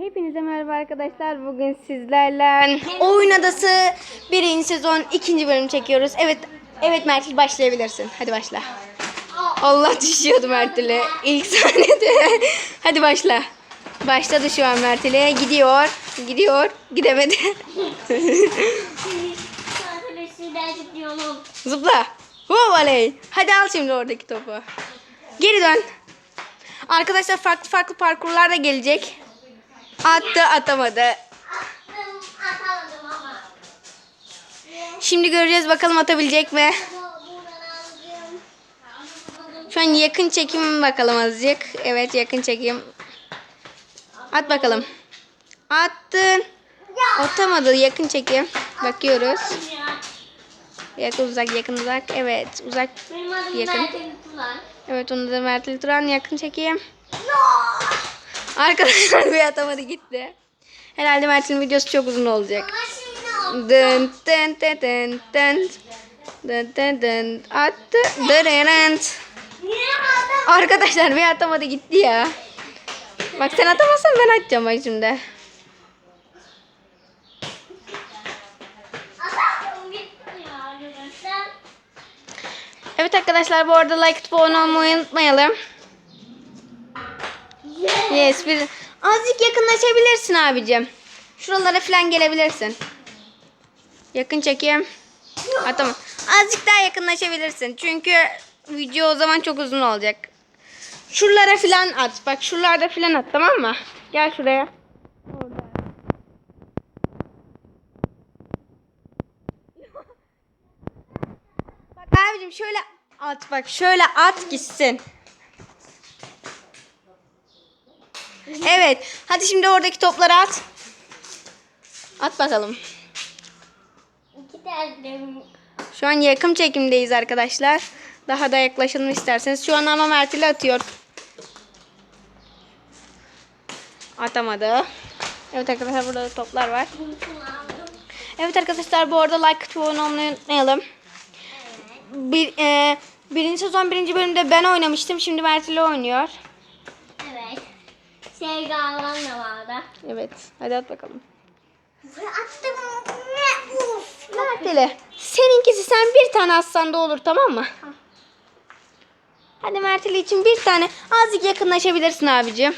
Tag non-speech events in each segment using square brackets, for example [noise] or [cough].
Hepinize merhaba arkadaşlar. Bugün sizlerle Oyun Adası birinci sezon ikinci bölüm çekiyoruz. Evet, evet Mertil başlayabilirsin. Hadi başla. Allah düşüyordu Mertil'e ilk [laughs] sahnede. Hadi başla. Başladı şu an Mertil'e. Gidiyor. Gidiyor. Gidemedi. [laughs] Zıpla. Huvaley. Hadi al şimdi oradaki topu. Geri dön. Arkadaşlar farklı farklı parkurlar da gelecek. Attı atamadı. Attım atamadım ama. Şimdi göreceğiz bakalım atabilecek mi? Şu an yakın çekim bakalım azıcık. Evet yakın çekim. At bakalım. Attın. Atamadı yakın çekim. Bakıyoruz. Ya, Yakın uzak yakın uzak. Evet uzak. Yakın. Evet onu da Mert Turan yakın çekim. Arkadaşlar bir atamadı gitti. Herhalde Mert'in videosu çok uzun olacak. Dın dın dın dın dın. Dın dın dın. Attı. Dırırınt. Arkadaşlar bir atamadı gitti ya. Bak sen atamazsan ben atacağım bak şimdi. Evet arkadaşlar bu arada like abone olmayı unutmayalım. Yes bir azıcık yakınlaşabilirsin abicim. Şuralara falan gelebilirsin. Yakın çekeyim. Atamam. Azıcık daha yakınlaşabilirsin. Çünkü video o zaman çok uzun olacak. Şuralara falan at. Bak şuralarda falan at tamam mı? Gel şuraya. Bak abicim şöyle at bak şöyle at gitsin. Evet. Hadi şimdi oradaki topları at. At bakalım. Şu an yakın çekimdeyiz arkadaşlar. Daha da yaklaşalım isterseniz. Şu an ama Mert'ile atıyor. Atamadı. Evet arkadaşlar burada da toplar var. Evet arkadaşlar bu arada like atıp abone olmayı unutmayalım. Bir, e, birinci sezon birinci bölümde ben oynamıştım. Şimdi Mert ile oynuyor. Sevgi alan da vardı. Evet. Hadi at bakalım. Attım. Ne? Uf. Mert ile. Seninkisi sen bir tane atsan da olur tamam mı? Hadi Mert ile için bir tane azıcık yakınlaşabilirsin abicim.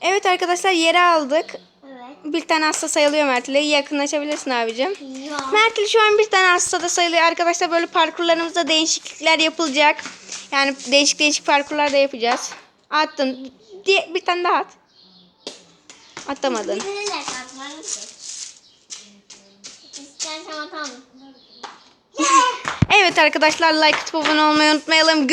Evet arkadaşlar yere aldık. Bir tane hasta sayılıyor Mert ile. Yakınlaşabilirsin abicim. Ya. Mert'li şu an bir tane hastada sayılıyor. Arkadaşlar böyle parkurlarımızda değişiklikler yapılacak. Yani değişik değişik parkurlar da yapacağız. Attın. Diye, bir tane daha at. Atamadın. [laughs] Evet arkadaşlar like atıp abone olmayı unutmayalım.